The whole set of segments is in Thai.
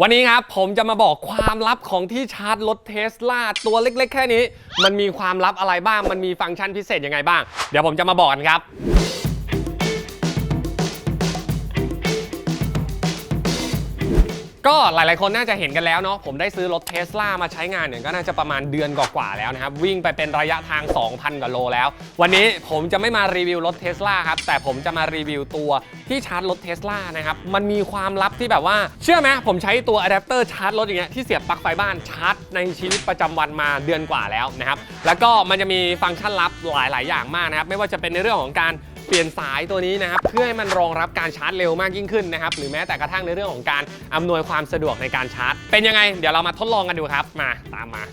วันนี้ครับผมจะมาบอกความลับของที่ชาร์จรถเทสลาตัวเล็ก ๆ แค่นี้ มันมีความลับอะไรบ้าง มันมีฟังก์ชันพิเศษยังไงบ้าง เดี๋ยวผมจะมาบอกกันครับ ก็หลาย ๆ คนน่าจะเห็นกันแล้วเนาะผมได้ซื้อรถเทสลามาใช้งานเนี่ยก็น่าจะประมาณเดือนกว่าๆแล้วนะครับ วิ่งไปเป็นระยะทาง 2,000กว่าโลแล้ว วันนี้ผมจะไม่มารีวิวรถเทสลาครับ แต่ผมจะมารีวิวตัวที่ชาร์จรถเทสลานะครับ มันมีความลับที่แบบว่า เชื่อไหมผมใช้ตัวอะแดปเตอร์ชาร์จรถอย่างเงี้ยที่เสียบปลั๊กไฟบ้านชาร์จในชีวิตประจำวันมาเดือนกว่าแล้วนะครับแล้วก็มันจะมีฟังก์ชันลับหลาย ๆ อย่างมากนะครับไม่ว่าจะเป็นในเรื่องของการ ปลี่ยนสายตัวนี้นะครับเพื่อให้มันรองรับการชาร์จเร็วมากยิ่งขึ้นนะครับหรือแม้แต่กระทั่งในเรื่องของการอำนวยความสะดวกในการชาร์จ เป็นยังไง เดี๋ยวเรามาทดลองกันดูครับมาตามมา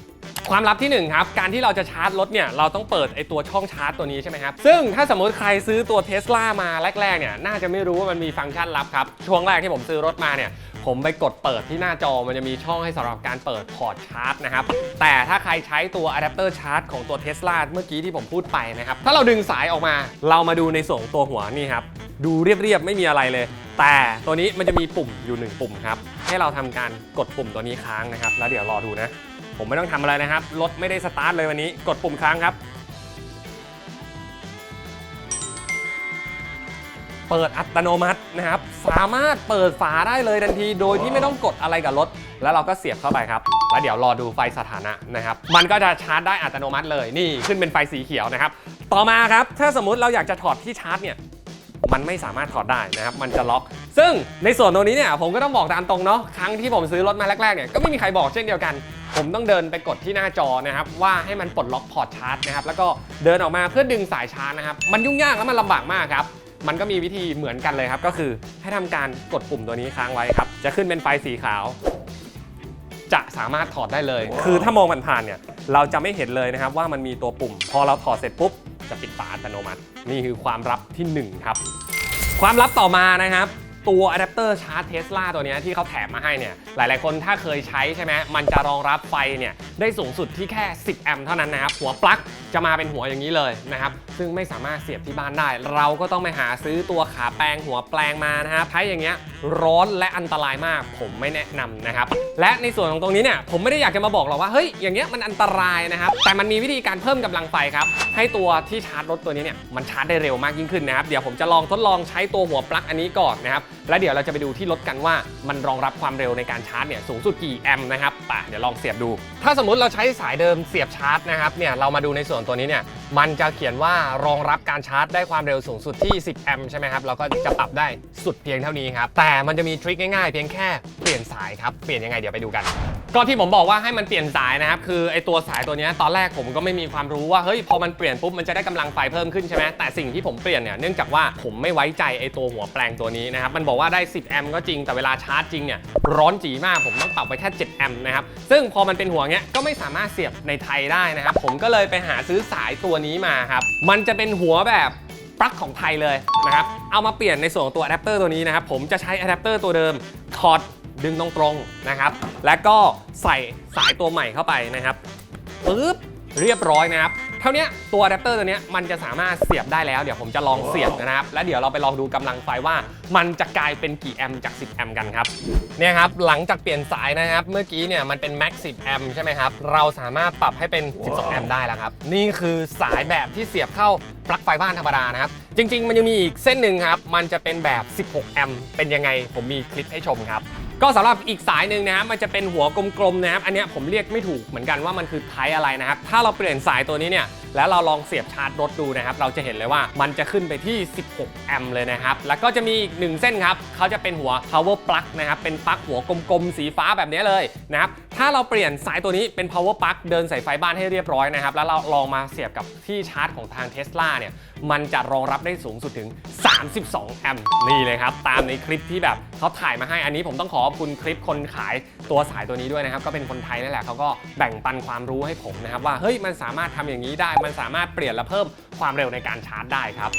ความลับที่หนึ่งครับการที่เราจะชาร์จรถเนี่ยเราต้องเปิดไอตัวช่องชาร์จตัวนี้ใช่ไหมครับซึ่งถ้าสมมติใครซื้อตัวเทสลามาแรกๆเนี่ยน่าจะไม่รู้ว่ามันมีฟังก์ชันลับครับช่วงแรกที่ผมซื้อรถมาเนี่ยผมไปกดเปิดที่หน้าจอมันจะมีช่องให้สำหรับการเปิดพอร์ตชาร์จนะครับแต่ถ้าใครใช้ตัวอะแดปเตอร์ชาร์จของตัวเทสลาเมื่อกี้ที่ผมพูดไปนะครับถ้าเราดึงสายออกมา เรามาดูในส่วนของตัวหัวนี่ครับดูเรียบๆไม่มีอะไรเลย แต่ตัวนี้มันจะมีปุ่มอยู่ 1 ปุ่มครับให้เราทำการกดปุ่มตัวนี้ค้างนะครับ แล้วเดี๋ยวรอดูนะ ผมไม่ต้องทำอะไรนะครับ รถไม่ได้สตาร์ทเลยวันนี้ กดปุ่มค้างครับ เปิดอัตโนมัตินะครับ สามารถเปิดฝาได้เลยทันที โดยที่ไม่ต้องกดอะไรกับรถ แล้วเราก็เสียบเข้าไปครับ แล้วเดี๋ยวรอดูไฟสถานะนะครับ มันก็จะชาร์จได้อัตโนมัติเลย นี่ขึ้นเป็นไฟสีเขียวนะครับ ต่อมาครับ ถ้าสมมุติเราอยากจะถอดที่ชาร์จเนี่ย มันไม่สามารถถอดได้นะครับ มันจะล็อก ซึ่งในส่วนตรงนี้เนี่ยผมก็ต้องบอกตามตรงเนาะ ครั้งที่ผมซื้อรถมาแรกๆเนี่ย ก็ไม่มีใครบอกเช่นเดียวกัน ผมต้องเดินไปกดที่หน้าจอนะครับ ว่าให้มันปลดล็อกพอร์ตชาร์จนะครับ แล้วก็เดินออกมาเพื่อดึงสายชาร์จนะครับ มันยุ่งยากและมันลำบากมากครับ มันก็มีวิธีเหมือนกันเลยครับ ก็คือให้ทำการกดปุ่มตัวนี้ค้างไว้ครับ จะขึ้นเป็นไฟสีขาว จะสามารถถอดได้เลย คือถ้ามองผ่านๆเนี่ย เราจะไม่เห็นเลยนะครับว่ามันมีตัวปุ่ม พอเราถอดเสร็จปุ๊บ จะปิดฝาอัตโนมัติ นี่คือความลับที่หนึ่งครับความลับต่อมานะครับ ตัวอะแดปเตอร์ชาร์จเทสลาตัวนี้ที่เขาแถมมาให้เนี่ย หลายๆ คนถ้าเคยใช้ใช่ไหมมันจะรองรับไฟเนี่ย ได้สูงสุดที่แค่ 10 แอมป์เท่านั้นนะครับ หัวปลั๊กจะมาเป็นหัวอย่างนี้เลยนะครับ ซึ่งไม่สามารถเสียบที่บ้านได้ เราก็ต้องไปหาซื้อตัวขาแปลงหัวแปลงมานะครับใช้อย่างเงี้ยร้อนและอันตรายมากผมไม่แนะนำนะครับ และในส่วนของตรงนี้เนี่ยผมไม่ได้อยากจะมาบอกหรอกว่าเฮ้ยอย่างเงี้ยมันอันตรายนะครับ แต่มันมีวิธีการเพิ่มกำลังไฟครับ ให้ตัวที่ชาร์จรถตัวนี้เนี่ยมันชาร์จได้เร็วมากยิ่งขึ้นนะครับ เดี๋ยวผมจะลองทดลองใช้ตัวหัวปลั๊กอันนี้ก่อนนะครับ แล้วเดี๋ยวเราจะไปดูที่รถกันว่ามันรองรับความเร็วในการชาร์จเนี่ยสูงสุดกี่แอมป์นะครับป่ะเดี๋ยวลองเสียบดู ถ้าสมมุติเราใช้สายเดิมเสียบชาร์จนะครับเนี่ยเรามาดูในส่วนตัวนี้เนี่ยมันจะเขียนว่ารองรับการชาร์จได้ความเร็วสูงสุดที่ 10 แอมป์ใช่ไหมครับเราก็จะปรับได้สุดเพียงเท่านี้ครับแต่มันจะมีทริคง่ายๆ เพียงแค่เปลี่ยนสายครับเปลี่ยนยังไงเดี๋ยวไปดูกัน ก็ที่ผมบอกว่าให้มันเปลี่ยนสายนะครับ คือไอตัวสายตัวนี้ตอนแรกผมก็ไม่มีความรู้ว่าเฮ้ยพอมันเปลี่ยนปุ๊บมันจะได้กำลังไฟเพิ่มขึ้นใช่ไหมแต่สิ่งที่ผมเปลี่ยนเนี่ยเนื่องจากว่าผมไม่ไว้ใจไอตัวหัวแปลงตัวนี้นะครับมันบอกว่าได้ 10 แอมป์ก็จริงแต่เวลาชาร์จจริงเนี่ยร้อนจีมากผมต้องปรับไปแค่7แอมป์นะครับซึ่งพอมันเป็นหัวเงี้ยก็ไม่สามารถเสียบในไทยได้นะครับผมก็เลยไปหาซื้อสายตัวนี้มาครับมันจะเป็นหัวแบบปลั๊กของไทยเลยนะครับเอามาเปลี่ยนในส่วนของตัวอะแดปเตอร์ตัวนี้นะครับผมจะใช้อะแดปเตอร์ตัวเดิมถอด ดึงตรงๆนะครับ แล้วก็ใส่สายตัวใหม่เข้าไปนะครับปึ๊บเรียบร้อยนะครับ เท่านี้ตัวอะแดปเตอร์ตัวนี้มันจะสามารถเสียบได้แล้ว เดี๋ยวผมจะลองเสียบนะครับ แล้วเดี๋ยวเราไปลองดูกำลังไฟว่า มันจะกลายเป็นกี่แอมป์จาก 10 แอมป์กันครับ เนี่ยครับ หลังจากเปลี่ยนสายนะครับ เมื่อกี้เนี่ยมันเป็น max 10 แอมป์ใช่ไหมครับ เราสามารถปรับให้เป็น 12 แอมป์ได้แล้วครับ นี่คือสายแบบที่เสียบเข้าปลั๊กไฟบ้านธรรมดานะครับ จริง ๆ มันยังมีอีกเส้นหนึ่งครับ มันจะเป็นแบบ 16 แอมป์ เป็นยังไง ผมมีคลิปให้ชมครับ ก็สำหรับอีกสายหนึ่งนะครับมันจะเป็นหัวกลมๆนะครับอันนี้ผมเรียกไม่ถูกเหมือนกันว่ามันคือไทป์อะไรนะครับถ้าเราเปลี่ยนสายตัวนี้เนี่ยแล้วเราลองเสียบชาร์จรถดูนะครับ เราจะเห็นเลยว่ามันจะขึ้นไปที่ 16 แอมป์เลยนะครับ แล้วก็จะมีอีกหนึ่งเส้นครับ เขาจะเป็นหัว power plug นะครับ เป็นปลั๊กหัวกลมๆ สีฟ้าแบบนี้เลยนะครับ ถ้าเราเปลี่ยนสายตัวนี้เป็น power plug เดินสายไฟบ้านให้เรียบร้อยนะครับ แล้วเราลองมาเสียบกับที่ชาร์จของทาง Tesla เนี่ย มันจะรองรับได้สูงสุดถึง 32 แอมป์ นี่เลยครับ ตามในคลิปที่แบบเขาถ่ายมาให้ อันนี้ผมต้องขอขอบคุณคลิปคนขายตัวสายตัวนี้ด้วยนะครับ ก็เป็นคนไทยนั่นแหละเขาก็แบ่งปันความรู้ให้ผมนะครับว่า เฮ้ย มันสามารถทำอย่างนี้ได้มันสามารถเปลี่ยนและเพิ่มความเร็วในการชาร์จได้ครับ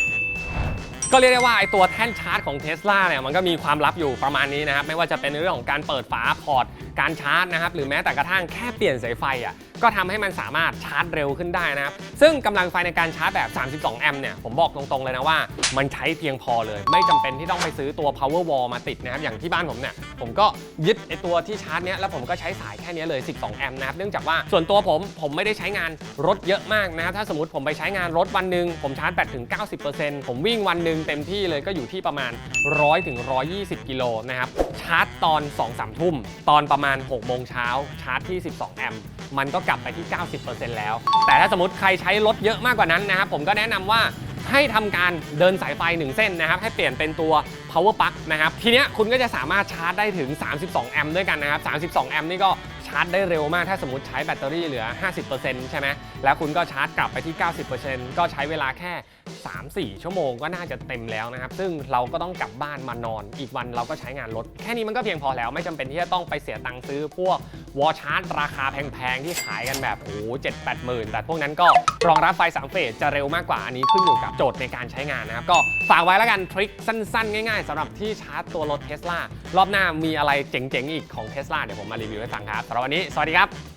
ก็เรียกได้ว่าไอตัวแท่นชาร์จของ Tesla เนี่ยมันก็มีความลับอยู่ประมาณนี้นะครับ ไม่ว่าจะเป็นในเรื่องของการเปิดฝาพอร์ตการชาร์จนะครับหรือแม้แต่กระทั่งแค่เปลี่ยนสายไฟอะก็ทำให้มันสามารถชาร์จเร็วขึ้นได้นะครับ ซึ่งกำลังไฟในการชาร์จแบบ 32 แอมป์เนี่ย ผมบอกตรงๆเลยนะว่า มันใช้เพียงพอเลย ไม่จำเป็นที่ต้องไปซื้อตัว power wall มาติดนะครับ อย่างที่บ้านผมเนี่ย ผมก็ยึดไอตัวที่ชาร์จเนี้ย แล้วผมก็ใช้สายแค่เนี้ยเลย 12 แอมป์นะครับ เนื่องจากว่าส่วนตัวผมผมไม่ได้ใช้งานรถเยอะมากนะครับ ถ้าสมมติผมไปใช้งานรถวันหนึ่งผมชาร์จแบตถึง 90%ผมวิ่งวันหนึ่งเต็มที่เลยก็อยู่ที่ประมาณ 100ถึง120 กิโลนะครับ ชาร์จตอน 2-3 ทุ่ม ตอนประมาณ 6 โมงเช้าชาร์จที่ 12 แอมป์มันก็กลับไปที่ 90%แล้ว แต่ถ้าสมมติใครใช้รถเยอะมากกว่านั้นนะครับ ผมก็แนะนำว่าให้ทำการเดินสายไฟ 1 เส้นนะครับ ให้เปลี่ยนเป็นตัว power plug นะครับ ทีเนี้ยคุณก็จะสามารถชาร์จได้ถึง 32 แอมป์ด้วยกันนะครับ 32 แอมป์นี่ก็ชาร์จได้เร็วมากถ้าสมมติใช้แบตเตอรี่เหลือ 50%ใช่ไหมแล้วคุณก็ชาร์จกลับไปที่ 90%ก็ใช้เวลาแค่ 3-4 ชั่วโมงก็น่าจะเต็มแล้วนะครับ ซึ่งเราก็ต้องกลับบ้านมานอน อีกวันเราก็ใช้งานรถ แค่นี้มันก็เพียงพอแล้วไม่จำเป็นที่จะต้องไปเสียตังค์ซื้อพวกวอลชาร์จราคาแพงๆ ที่ขายกันแบบโอ้เจ็ดแปดหมื่นแต่พวกนั้นก็รองรับไฟ3เฟสจะเร็วมากกว่าอันนี้ขึ้นอยู่กับโจทย์ในการใช้งานนะครับก็ ฝากไว้แล้วกันทริคสั้นๆ ง่ายๆสำหรับที่ชาร์จตัวรถเทสลารอบหน้ามีอะไรเจ๋งๆ อีกของเทสลาเดี๋ยวผมมารีวิวให้ฟังครับสำหรับวันนี้ สวัสดีครับ